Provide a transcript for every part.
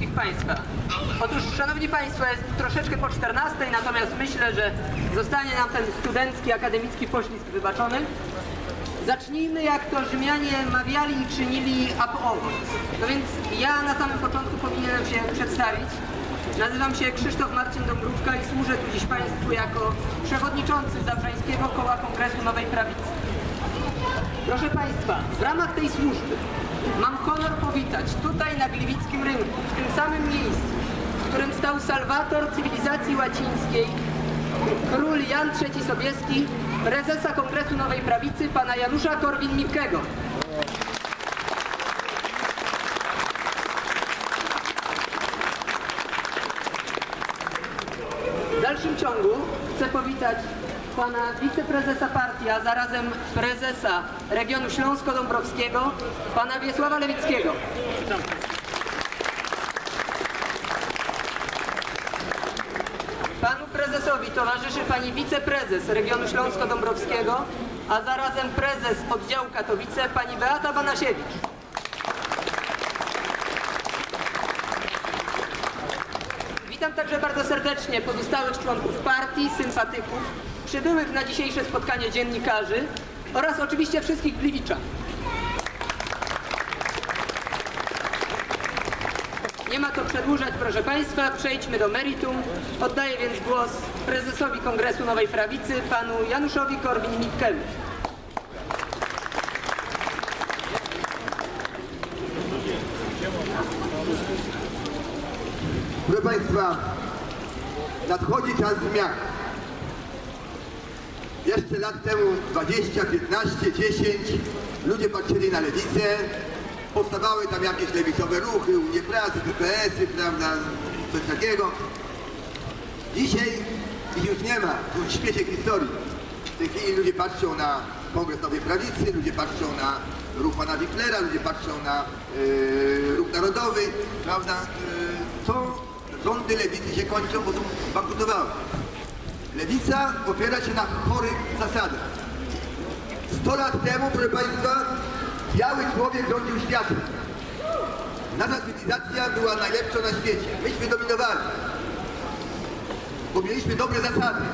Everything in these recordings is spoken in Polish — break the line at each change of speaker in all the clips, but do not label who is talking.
wszystkich Państwa. Otóż, Szanowni Państwo, jest troszeczkę po 14, natomiast myślę, że zostanie nam ten studencki, akademicki poślizg wybaczony. Zacznijmy jak to Rzymianie mawiali i czynili ab. No więc ja na samym początku powinienem się przedstawić. Nazywam się Krzysztof Marcin Dąbrówka i służę tu dziś Państwu jako przewodniczący Zabrzeńskiego Koła Kongresu Nowej Prawicy. Proszę Państwa, w ramach tej służby mam honor powitać tutaj na Gliwickim Rynku, w tym samym miejscu, w którym stał salwator cywilizacji łacińskiej, król Jan III Sobieski, prezesa Kongresu Nowej Prawicy, pana Janusza Korwin-Mikkego. W dalszym ciągu chcę powitać pana wiceprezesa partii, a zarazem prezesa regionu Śląsko-Dąbrowskiego, pana Wiesława Lewickiego. Panu prezesowi towarzyszy pani wiceprezes regionu Śląsko-Dąbrowskiego, a zarazem prezes oddziału Katowice, pani Beata Banasiewicz. Witam także bardzo serdecznie pozostałych członków partii, sympatyków, przybyłych na dzisiejsze spotkanie dziennikarzy oraz oczywiście wszystkich Gliwiczan. Nie ma co przedłużać, proszę Państwa, przejdźmy do meritum. Oddaję więc głos prezesowi Kongresu Nowej Prawicy, panu Januszowi Korwin-Mikkemu.
Proszę Państwa, nadchodzi czas zmian. Jeszcze lat temu 20, 15, 10 ludzie patrzyli na lewicę, powstawały tam jakieś lewicowe ruchy, Unie Pracy, PPS-y, prawda, coś takiego. Dzisiaj ich już nie ma, to śmiecie historii. W tej chwili ludzie patrzą na Kongres Nowej Prawicy, ludzie patrzą na ruch pana Wiklera, ludzie patrzą na yy, ruch narodowy, prawda? Yy, to rządy lewicy się kończą, bo są bankrutowały. Lewica opiera się na chorych zasadach. 100 lat temu, proszę Państwa, biały człowiek rządził światem. Nasza cywilizacja była najlepsza na świecie. Myśmy dominowali bo mieliśmy dobre zasady.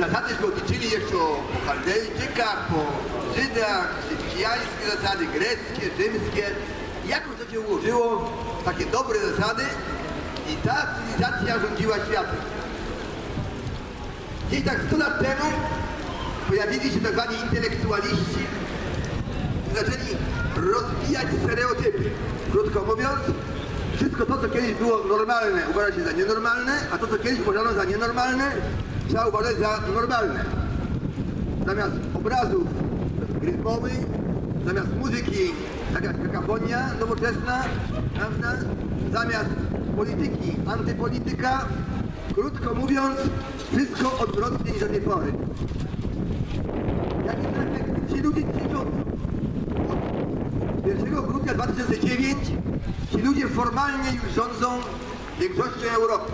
Zasadyśmy obliczyli jeszcze o, po Chaldejczykach, po Żydach, chrześcijańskie zasady, greckie, rzymskie. Jakoś to się ułożyło, takie dobre zasady i ta cywilizacja rządziła światem. Gdzieś tak 100 lat temu pojawili się tak zwani intelektualiści, zaczęli rozwijać stereotypy. Krótko mówiąc, wszystko to, co kiedyś było normalne, uważa się za nienormalne, a to, co kiedyś uważano za nienormalne, trzeba uważać za normalne. Zamiast obrazów rytmowych, zamiast muzyki, taka kakafonia nowoczesna, prawda? Zamiast polityki, antypolityka, krótko mówiąc, wszystko odwrotnie niż do tej pory. Jaki efekt? Ci ludzie dzisiaj rządzą. Od 1 grudnia 2009 ci ludzie formalnie już rządzą większością Europy.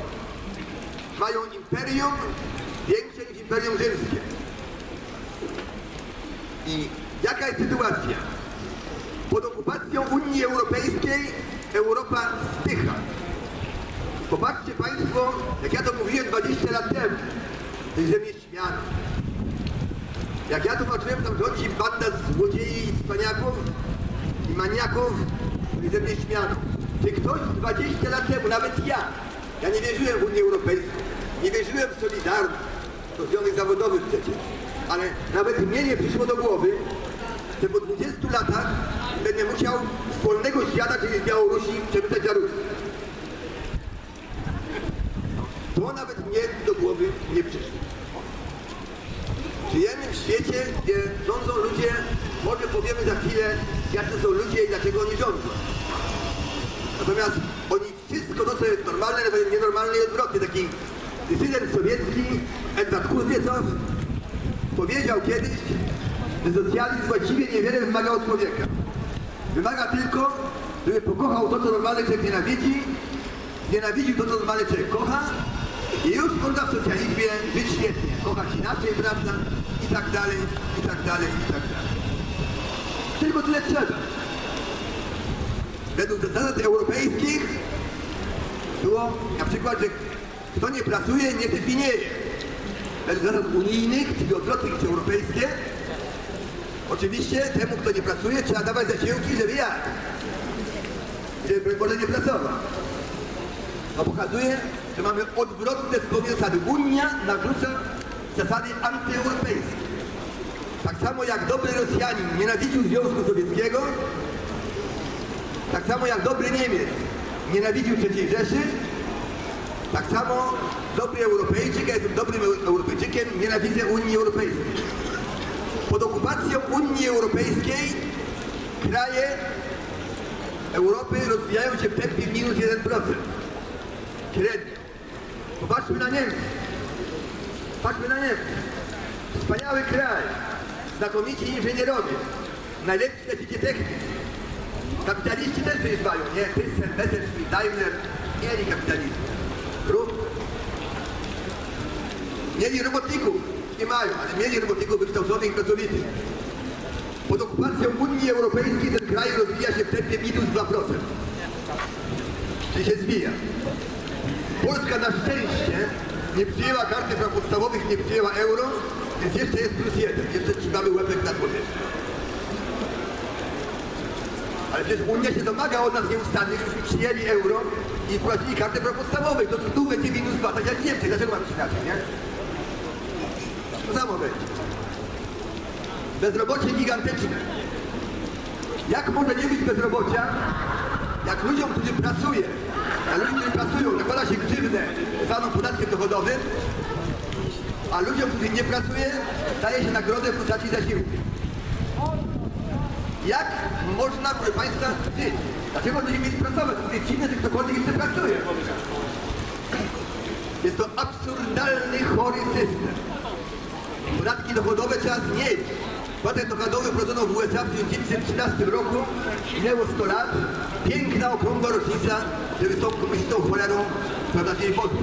Mają imperium większe niż imperium rzymskie. I jaka jest sytuacja? Pod okupacją Unii Europejskiej Europa stycha. Popatrzcie Państwo, jak ja to mówiłem 20 lat temu, ze mnie śmiano. Jak ja to patrzyłem, tam rządzi banda złodziei i cwaniaków i maniaków, ze mnie śmiano. Czy ktoś 20 lat temu, nawet ja, ja nie wierzyłem w Unię Europejską, nie wierzyłem w Solidarność, to związek zawodowy przecież, ale nawet mnie nie przyszło do głowy, że po 20 latach będę musiał z wolnego świata, czyli z Białorusi, przemyśleć za To nawet mnie do głowy nie przyszło. Żyjemy w świecie, gdzie rządzą ludzie, może powiemy za chwilę, jacy są ludzie i dlaczego oni rządzą. Natomiast oni wszystko to, co jest normalne, nazywają nienormalne i odwrotnie. Taki dysydent sowiecki, Edward Kuzniecow, powiedział kiedyś, że socjalizm właściwie niewiele wymaga od człowieka. Wymaga tylko, żeby pokochał to, co normalny człowiek nienawidzi, nienawidził to, co normalny człowiek kocha i już można w socjalizmie żyć świetnie. Kochać inaczej, prawda? I tak dalej, i tak dalej, i tak dalej. Tylko tyle trzeba. Według zasad europejskich słowo, na przykład, że kto nie pracuje, nie definieje. Według zasad unijnych, czyli odwrotnych niż europejskie, oczywiście temu, kto nie pracuje, trzeba dawać zasiłki, żeby jak? Żeby może nie pracował. To pokazuje, że mamy odwrotne zupełnie zasady. Unia narzuca zasady antyeuropejskie. Tak samo jak dobry Rosjanin nienawidził Związku Sowieckiego, tak samo jak dobry Niemiec nienawidził III Rzeszy, tak samo dobry Europejczyk, ja jestem dobrym Eu- Europejczykiem, nienawidzę Unii Europejskiej. Pod okupacją Unii Europejskiej kraje Europy rozwijają się w tempie minus 1%. Średnio. Popatrzmy na Niemcy. Patrzmy na Niemcy. Wspaniały kraj. Znakomici inżynierowie. Najlepsi na świecie technicy. Kapitaliści też wyjeżdżają, nie? Thyssen, Messerschmitt, Daimler. Mieli kapitalizmu. Rób. Mieli robotników. Nie mają, ale mieli robotników wykształconych i pracowitych. Pod okupacją Unii Europejskiej ten kraj rozwija się w tempie minus 2%. Czyli się zwija. Polska na szczęście nie przyjęła karty praw podstawowych, nie przyjęła euro, więc jeszcze jest plus jeden. Jeszcze trzymamy łebek nad powierzchnią. Ale przecież Unia się domaga od nas nieustannie, żebyśmy przyjęli euro i wprowadzili kartę praw podstawowych. To tu będzie minus dwa, tak jak w Niemczech. Dlaczego mamy inaczej, nie? To samo będzie. Bezrobocie gigantyczne. Jak może nie być bezrobocia, jak ludziom, którzy pracują, a ludziom, którzy pracują, nakłada się grzywnę zwaną podatkiem dochodowym, a ludziom, którzy nie pracują, daje się nagrodę w postaci zasiłku. Jak można, proszę Państwa, żyć? Dlaczego ludzie mieli pracować? To jest dziwne, że ktokolwiek jeszcze pracuje. Jest to absurdalny, chory system. Podatki dochodowe trzeba znieść. Podatek dochodowy wprowadzono w USA w 1913 roku. Minęło 100 lat. Piękna, okrągła rocznica, żeby tą komunistą cholerą wprowadzili jej pozwól.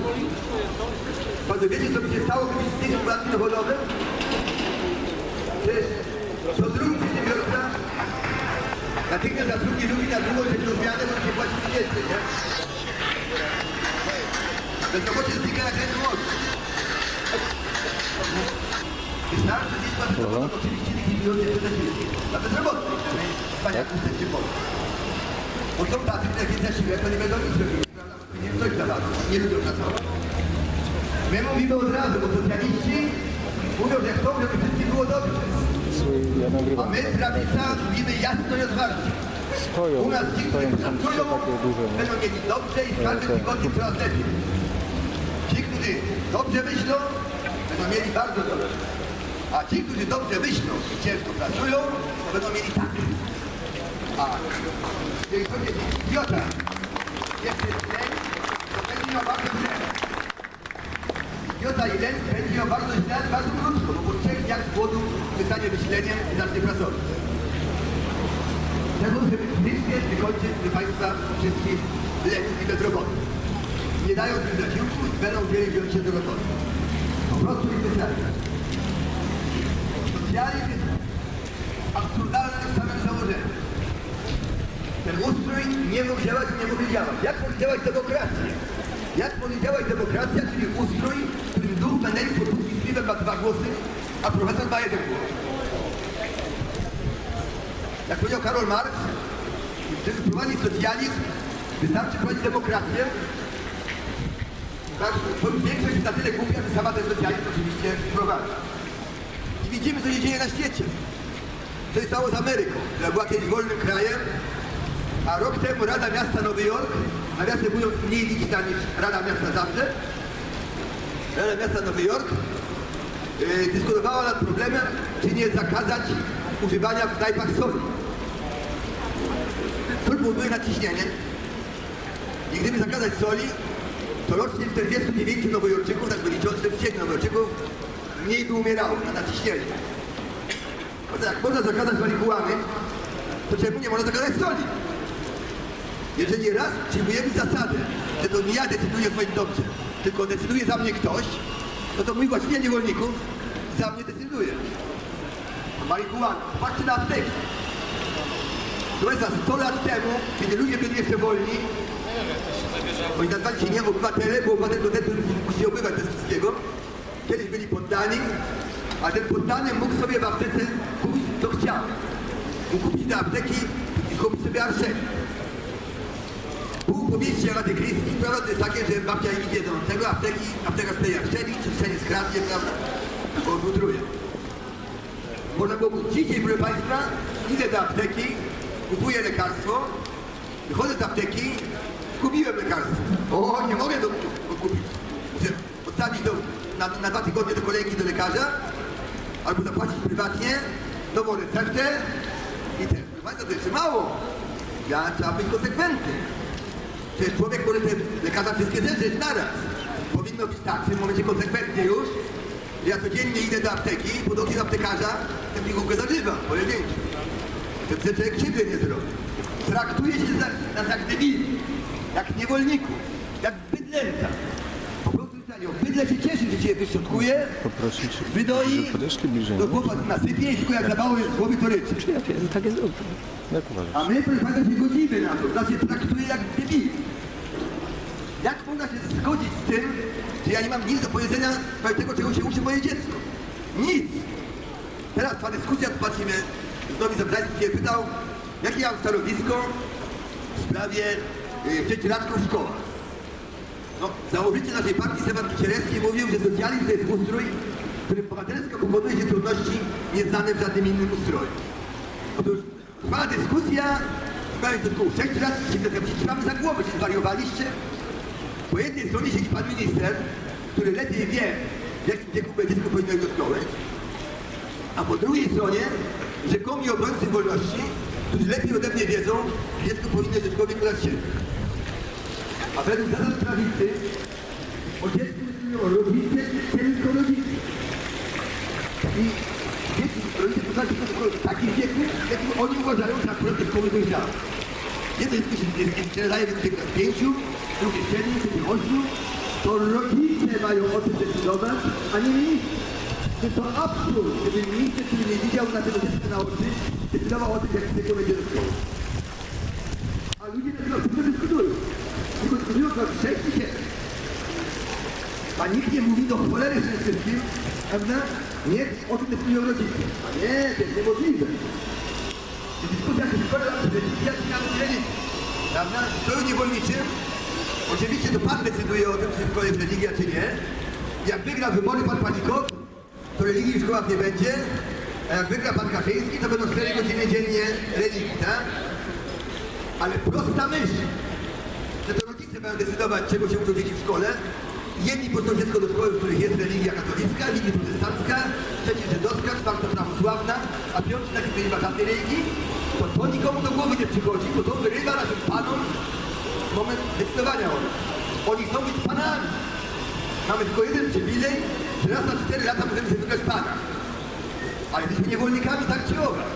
Państwo wiecie, co by się stało, gdyby znieść podatki dochodowe? Przecież co drugi przedsiębiorca natychmiast zatrudni ludzi na drugą, trzecią zmianę, bo się płaci pieniędzy, nie? Bezrobocie znika jak ręką oczy. Wystarczy gdzieś pan to oczywiście te wszystkie. Dla bezrobotnych. Wspaniale jesteście Polscy. Bo są tacy, które jak jest zasiłek, to nie będą nic robili. Nie coś dawano, nie lubią pracować. My mówimy od razu, bo socjaliści mówią, że chcą, żeby wszystkim było dobrze. A my, prawica, mówimy jasno i otwarcie.
Stoją,
U nas ci, którzy pracują, będą mieli dobrze i w każdym tygodniu coraz lepiej. Ci, którzy dobrze myślą, będą mieli bardzo dobrze. A ci, którzy dobrze myślą i ciężko pracują, to będą mieli tak. A jeżeli chodzi o idiota, jest lęk, to będzie miał bardzo źle. Idiota lęk będzie miał bardzo źle, bardzo krótko, bo po trzech dniach z głodu przestanie myśleniem i zacznie pracować. Trzeba, żeby fizycznie wykończyć, proszę Państwa, wszystkich leków i bezrobotnych. Nie dają im zasiłku i będą chcieli wziąć się do roboty. Po prostu ich wystarczy. Jest absurdalny w samym założeniu. Ten ustrój nie mógł działać nie mógł działać. Jak może działać demokracja? Jak może działać demokracja, czyli ustrój, w którym duch Meneli piwem ma dwa głosy, a profesor ma jeden głos? Jak powiedział Karol Marx, żeby prowadzić socjalizm, wystarczy prowadzić demokrację. Tak, większość na tyle głupia, że sama ten socjalizm oczywiście prowadzi. Widzimy, co się dzieje na świecie. Co się stało z Ameryką, która była kiedyś wolnym krajem, a rok temu Rada Miasta Nowy Jork, nawiasem mówiąc mniej liczna niż Rada Miasta Zabrze, Rada Miasta Nowy Jork yy, dyskutowała nad problemem, czy nie zakazać używania w knajpach soli. Sól powoduje nadciśnienie i gdyby zakazać soli, to rocznie 49 nowojorczyków, tak wyliczono 47 nowojorczyków, mniej by umierało na nadciśnienie. Bo to jak można zakazać marihuany, to czemu nie można zakazać soli? Jeżeli raz przyjmujemy zasadę, że to nie ja decyduję o swoim dobrze, tylko decyduje za mnie ktoś, no to mój właściciel niewolników za mnie decyduje. Marihuana. Patrzcie na apteki. To jest za 100 lat temu, kiedy ludzie byli jeszcze wolni, Oni nazwali się nie obywatele, bo obywatel to ten, który musi obywać bez wszystkiego. Kiedyś byli poddani, a ten poddany mógł sobie w aptece kupić co chciał. Mógł kupić do apteki i kupić sobie arszenie. Pół powieści Rady Kryski, prawda, to jest takie, że babcia do tego apteki, apteka z tej arszeni, czy arszenie skradnie, prawda, bo odwutruje. Można było. Dzisiaj, proszę Państwa, idę do apteki, kupuję lekarstwo, wychodzę z apteki, kupiłem lekarstwo. O, nie mogę do, kupić. Muszę postawić do, na, na dwa tygodnie do kolejki do lekarza, albo zapłacić prywatnie, nową receptę i ten. Państwa, to jeszcze mało. Ja trzeba być konsekwentny. Przecież człowiek może te lekarza wszystkie zerzeć naraz. Powinno być tak, w tym momencie konsekwentnie już, że ja codziennie idę do apteki, pod okiem aptekarza, tę pigułkę zażywam, pojedynczy. To że człowiek krzywdy nie zrobi. Traktuje się nas jak debili, jak niewolników, jak bydlęta. Bydle się cieszy, że cię wyszczutkuje,
Poprosić,
wydoi,
podeszli bliżej.
do głowa nasypie i tylko jak zabało z głowy to ryczy.
Ja wiem, tak jest dobrze.
Jak uważasz?
A my, proszę Państwa, się godzimy na to. Nas się traktuje jak debili. Jak można się zgodzić z tym, że ja nie mam nic do powiedzenia tego, czego się uczy moje dziecko? Nic. Teraz trwa dyskusja, patrzymy, znowu Zabrzański mnie pytał, jakie ja mam stanowisko w sprawie y, pięciolatków w szkołach. No, założyciel naszej partii Stefan Kicierewski mówił, że socjalizm to jest ustrój, w którym bohatersko pokonuje się trudności nieznane w żadnym innym ustroju. Otóż trwa dyskusja, to około 6 lat, się trzymamy za głowę, się zwariowaliście. Po jednej stronie siedzi pan minister, który lepiej wie, w jakim wieku dziecko powinno iść do szkoły, a po drugiej stronie rzekomi obrońcy wolności, którzy lepiej ode mnie wiedzą, dziecko powinno iść do szkoły w wieku lat 7. A według zasad prawicy o dziecku decydują rodzice, tylko rodzice. I dzieci, rodzice szkoły w takim wieku, jakim oni uważają, że akurat dojrzałe. Jedno jest- w wieku lat 5, drugie 7, trzecie 8, to rodzice mają o tym decydować, a nie minister. Że to absurd, gdyby minister, który nie widział na tego dziecka na oczy, decydował o tym, jak dziecko będzie do szkoły. A ludzie na tym tylko dyskutują. Tylko dyskutują to 6 czy 7. A nikt nie mówi do cholery tym wszystkim, prawda? Nie o tym decydują rodzice. A nie, to jest niemożliwe. Dyskusja się szkoda, że ja się nie Prawda? W stroju niewolniczym oczywiście to pan decyduje o tym, czy w szkole jest religia, czy nie. Jak wygra wybory pan Panikot, to religii w szkołach nie będzie, a jak wygra pan Kaczyński, to będą 4 godziny dziennie religii, tak? Ale prosta myśl, rodzice mają decydować, czego się uczą dzieci w szkole. Jedni poszło dziecko do szkoły, w których jest religia katolicka, inni protestancka, trzeci żydowska, czwarta prawosławna, a piąty taki, który nie ma żadnej religii, to to nikomu do głowy nie przychodzi, bo to wyrywa naszym panom moment decydowania o nich. Oni chcą być panami. Mamy tylko jeden przywilej, że raz na cztery lata możemy sobie wybrać pana. Ale jesteśmy niewolnikami tak czy owak.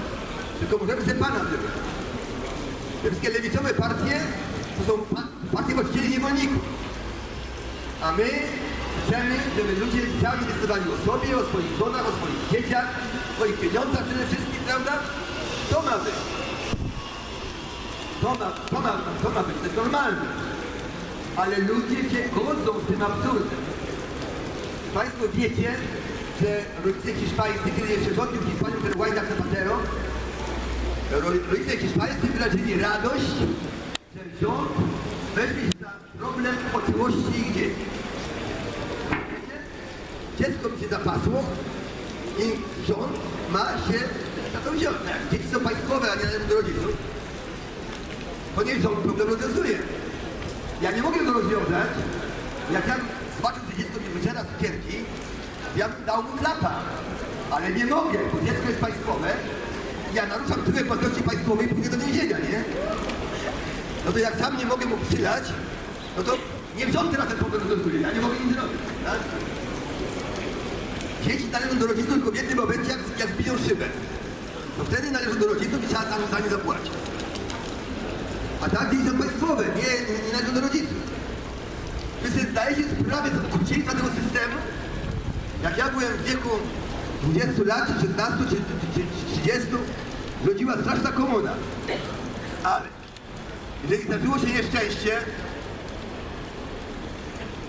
Tylko możemy sobie pana wybrać. Te wszystkie lewicowe partie to są partie właścicieli niewolników. A my chcemy, żeby ludzie sami decydowali o sobie, o swoich żonach, o swoich dzieciach, o swoich pieniądzach przede wszystkim, prawda? To ma być. To ma, to ma, to ma być, to jest normalne. Ale ludzie się godzą z tym absurdem. Państwo wiecie, że rodzice hiszpańscy, kiedy jeszcze rządził Hiszpanią ten Łajdak Zapatero, ro- rodzice hiszpańscy wyrazili radość, rząd weźmie za problem otyłości ich dzieci. Dziecko mi się zapasło i rząd ma się na to wziąć. Dzieci są państwowe, a nie należą do rodziców. To niech rząd problem rozwiązuje. Ja nie mogę go rozwiązać, jak ja zobaczę, że dziecko mi wyciera cukierki, ja bym dał mu klapa. Ale nie mogę, bo dziecko jest państwowe, ja naruszam tyle własności państwowej i pójdę do więzienia, nie? No to jak sam nie mogę mu przylać, no to niech rząd teraz ten problem rozwiązuje, ja nie mogę nic zrobić, tak? Dzieci należą do rodziców tylko w jednym momencie, jak, jak zbiją szybę. To wtedy należą do rodziców i trzeba za, za nie zapłacić. A tak dzieci są państwowe, nie, nie, nie należą do rodziców. Wszyscy zdaje się sprawę z okrucieństwa tego systemu. Jak ja byłem w wieku 20 lat, czy 16, czy, czy, czy 30, rządziła straszna komuna. Ale jeżeli zdarzyło się nieszczęście,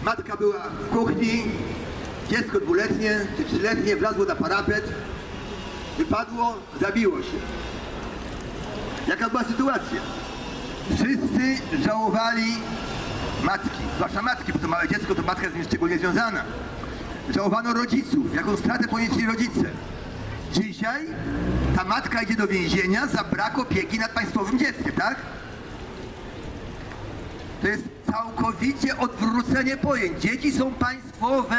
Matka była w kuchni, dziecko dwuletnie czy trzyletnie wlazło na parapet, wypadło, zabiło się. Jaka była sytuacja? Wszyscy żałowali matki, zwłaszcza matki, bo to małe dziecko, to matka jest z nim szczególnie związana. Żałowano rodziców, jaką stratę ponieśli rodzice. Dzisiaj ta matka idzie do więzienia za brak opieki nad państwowym dzieckiem, tak? To jest całkowicie odwrócenie pojęć. Dzieci są państwowe.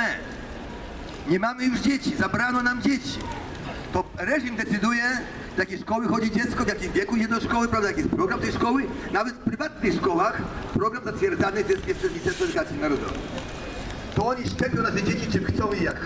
Nie mamy już dzieci, zabrano nam dzieci. To reżim decyduje, w jakie szkoły chodzi dziecko, w jakim wieku idzie do szkoły, prawda, jaki jest program tej szkoły. Nawet w prywatnych szkołach program zatwierdzany jest przez Ministerstwo Edukacji Narodowej. To oni szczepią nasze dzieci czym chcą i jak chcą.